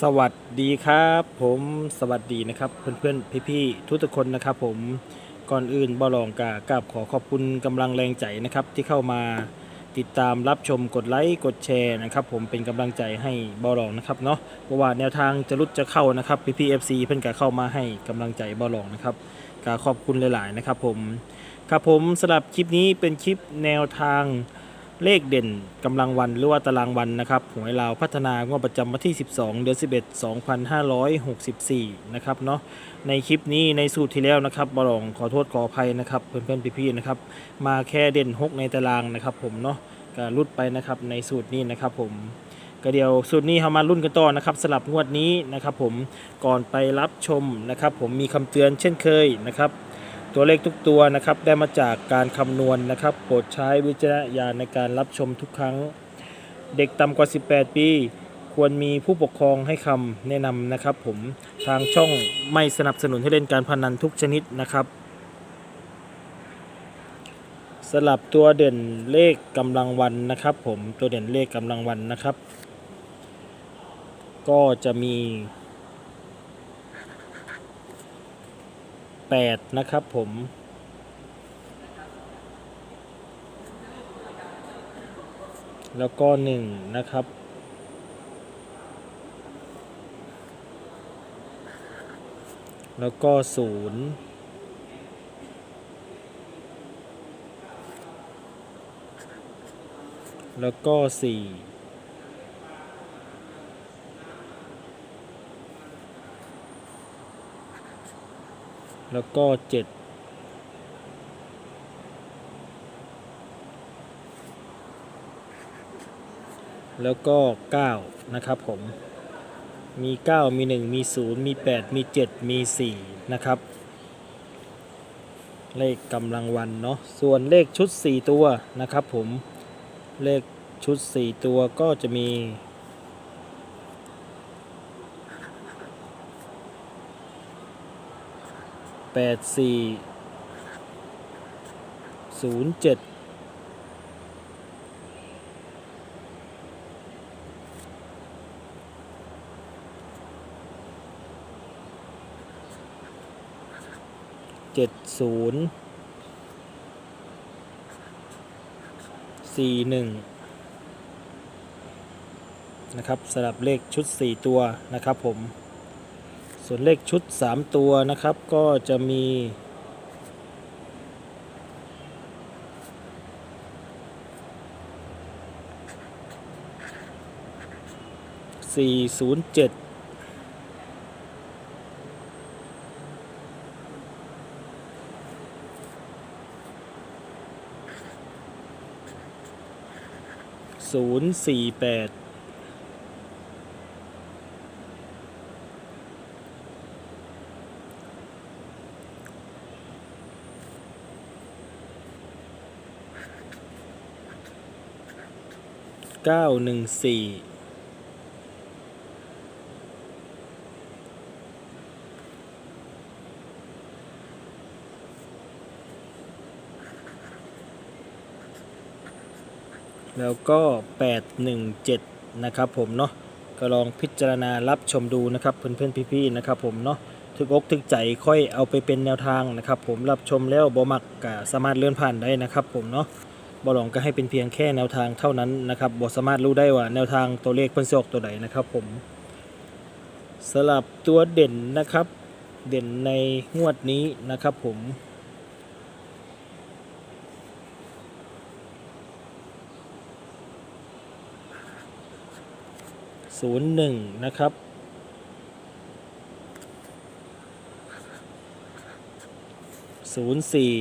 สวัสดีครับ ผมสวัสดีนะครับ เพื่อนๆ พี่ๆ ทุกคนนะครับ ผมก่อนอื่นบอลองกากราบขอขอบคุณกำลังแรงใจนะครับ ที่เข้ามาติดตามรับชมกดไลค์กดแชร์นะครับ ผมเป็นกำลังใจให้บอลองนะครับเนาะเพราะว่าแนวทางจะรุดจะเข้านะครับพี่พี่เอฟซีเพื่อนก็เข้ามาให้กำลังใจบอลองนะครับกาขอบคุณหลาย ๆ นะครับ ผมครับผมสำหรับคลิปนี้เป็นคลิปแนวทาง เลขเด่นกำลังวันหรือว่าตารางวันนะครับหวยลาวพัฒนางวดประจำวันที่ 12 เดือน 11 2564 นะครับเนาะในคลิปนี้ในสูตรที่แล้วนะครับบรองขอโทษขออภัยนะครับ เพื่อนๆพี่ๆนะครับ มาแค่เด่น 6 ในตารางนะครับ ผมเนาะก็รุดไปนะครับในสูตรนี้นะครับ ผมก็เดี๋ยวสูตรนี้เรามารุ่นกันต่อนะครับสลับงวดนี้นะครับ ผมก่อนไปรับชมนะครับ ผมมีคำเตือนเช่นเคยนะครับ ตัวเลขทุกตัวนะครับได้มาจากการคำนวณนะครับ โปรดใช้วิจารณญาณในการรับชมทุกครั้ง เด็กต่ำกว่า 18 ปี ควรมีผู้ปกครองให้คำแนะนำนะครับ ผมทางช่องไม่สนับสนุนให้เล่นการพนันทุกชนิดนะครับ สลับตัวเด่นเลขกำลังวันนะครับ ผมตัวเด่นเลขกำลังวันนะครับ ก็จะมี 8 นะครับผมแล้วก็ 1 นะครับ แล้วก็ 0 แล้วก็ 4 แล้วก็7แล้วก็ 9 นะครับผม มี 9 มี 1 มี 0 มี 8 มี 7 มี 4 นะครับ เลขกำลังวันเนาะ ส่วนเลขชุด 4 ตัวนะครับผม เลขชุด 4 ตัวก็จะมี ปดสี่ศูนย์เจ็ดเจ็ดศูนย์สี่หนึ่งนะครับสำหรับเลขชุด 4 ตัวนะครับผม ส่วนเลขชุด 3 ตัวนะครับก็จะมี 407 048 เก้าหนึ่งสี่แล้วก็แปดหนึ่งเจ็ดนะครับผมเนาะก็ลองพิจารณารับชมดูนะครับเพื่อนๆพี่ๆนะครับผมเนาะถึกอกถึกใจค่อยเอาไปเป็นแนวทางนะครับผมรับชมแล้วบ่มักก็สามารถเลื่อนผ่านได้นะครับผมเนาะ บอลองก็ให้เป็นเพียงแค่แนวทางเท่านั้นนะครับบอสามารถรู้ได้ว่าแนวทางตัวเลขเพิ่นสิออกตัวไหนนะครับผมสลับตัวเด่นนะครับ เด่นในงวดนี้นะครับผมศูนย์หนึ่งนะครับศูนย์สี่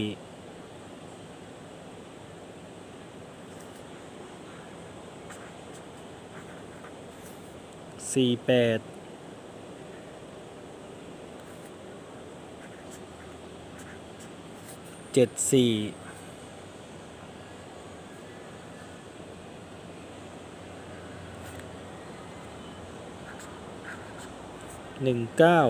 สี่แปดเจ็ดสี่หนึ่งเก้า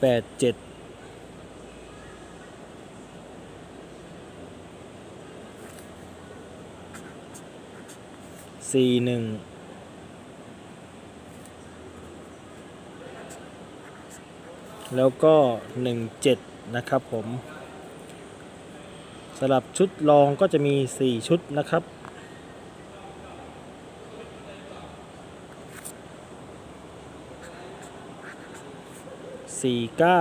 แปดเจ็ด สี่หนึ่งแล้วก็ 17 นะครับผมสลับชุดรองก็จะมี 4 ชุดนะครับสี่เก้า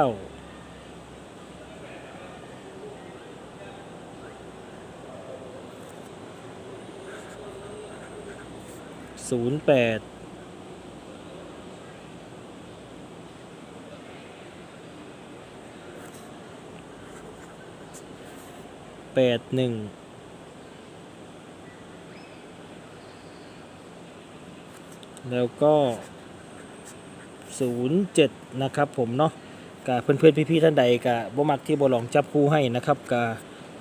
ศูนย์แปดแปดหนึ่งแล้วก็ 07 นะครับผมเนาะกับเพื่อนๆพี่ๆท่านใดกับบ่มักที่บ่ลองจับคู่ให้นะครับกับ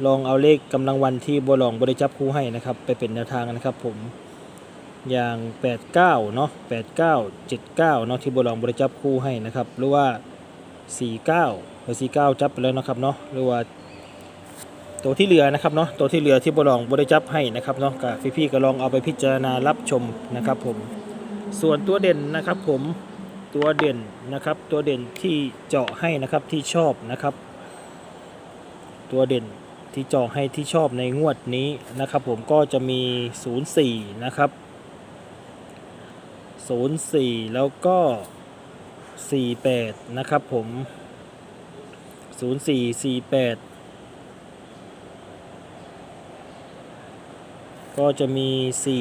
ลองเอาเลขกำลังวันที่บ่ลองบ่ได้จับคู่ให้นะครับ ไปเป็นแนวทางนะครับผม อย่าง 89 เนาะ89 79 เนาะที่บ่ลองบ่ได้จับคู่ให้นะครับ หรือว่า 49หรือ49 จับไปแล้วนะครับเนาะหรือว่า ตัวที่เหลือนะครับเนาะตัวที่เหลือที่บ่ลองบ่ได้จับให้นะครับเนาะกับพี่ๆก็ลองเอาไปพิจารณารับชมนะครับผมส่วนตัวเด่นนะครับผมตัวเด่นนะครับตัวเด่นที่เจาะให้นะครับที่ชอบนะครับ ตัวเด่นที่เจาะให้ที่ชอบในงวดนี้นะครับ ผมก็จะมี 04 นะครับ 04 แล้วก็ 48 นะครับผม 04 48 ก็จะมี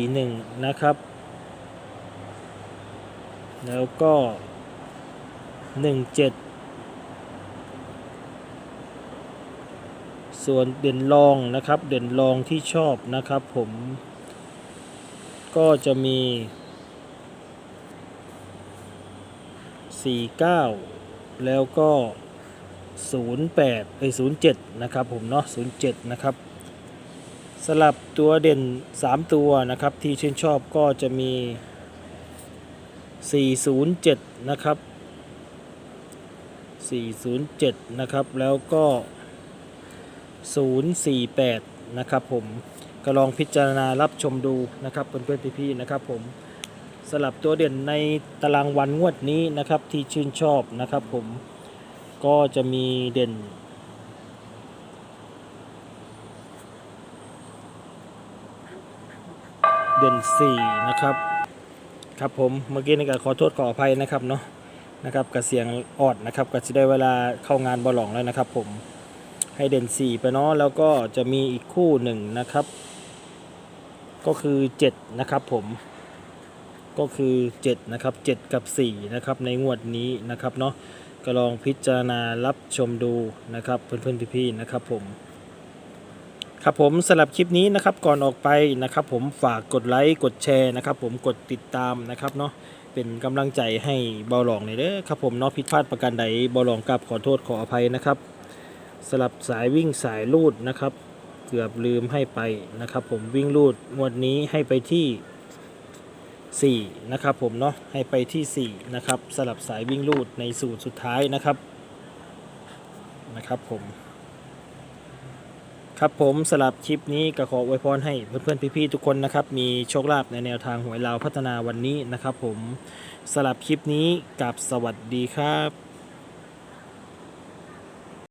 41 นะครับ แล้วก็ 17ส่วนเด่นรองนะครับ เด่นรองที่ชอบนะครับผม ก็จะมี 49 แล้วก็ 08เอ้ย07 นะครับผมเนาะ07 นะครับ สลับตัวเด่น 3 ตัวนะครับ ที่ชื่นชอบก็จะมี 407 นะครับ 407 นะครับ แล้วก็ 048 นะครับผมก็ลองพิจารณารับชมดูนะครับเพื่อนๆพี่ๆนะครับผม สลับตัวเด่นในตารางวันงวดนี้นะครับที่ชื่นชอบนะครับผมก็จะมีเด่น เด่น 4 นะครับ ครับผมเมื่อกี้นี่ก็ขอโทษขออภัยนะครับเนาะนะครับกับเสียงออดนะครับก็จะได้เวลาเข้างานบอลหลองแล้วนะครับผมให้เด่น 4 ไปเนาะแล้วก็จะมีอีกคู่หนึ่งนะครับ ก็คือ 7 นะครับผม ก็คือ 7 นะครับ 7 กับ 4 นะครับ ในงวดนี้นะครับเนาะก็ลองพิจารณารับชมดูนะครับเพื่อนๆพี่ๆนะครับผมครับผมสำหรับคลิปนี้นะครับก่อนออกไปนะครับผมฝากกดไลค์กดแชร์นะครับผมกดติดตามนะครับเนาะเป็นกำลังใจให้เบาหลองเลยเด้อครับผมเนาะผิดพลาดประการใดเบาหลองกับขอโทษขออภัยนะครับสลับสายวิ่งสายลูดนะครับ เกือบลืมให้ไปนะครับ ผมวิ่งลูดงวดนี้ให้ไปที่ 4 นะครับผมเนาะให้ไปที่ 4 นะครับสลับสายวิ่งลูดในสูตรสุดท้ายนะครับนะครับผมครับผมสลับคลิปนี้ก็ขออวยพรให้เพื่อนๆพี่ๆทุกคนนะครับมีโชคลาภในแนวทางหวยลาวพัฒนาวันนี้นะครับผมสลับคลิปนี้กับสวัสดีครับ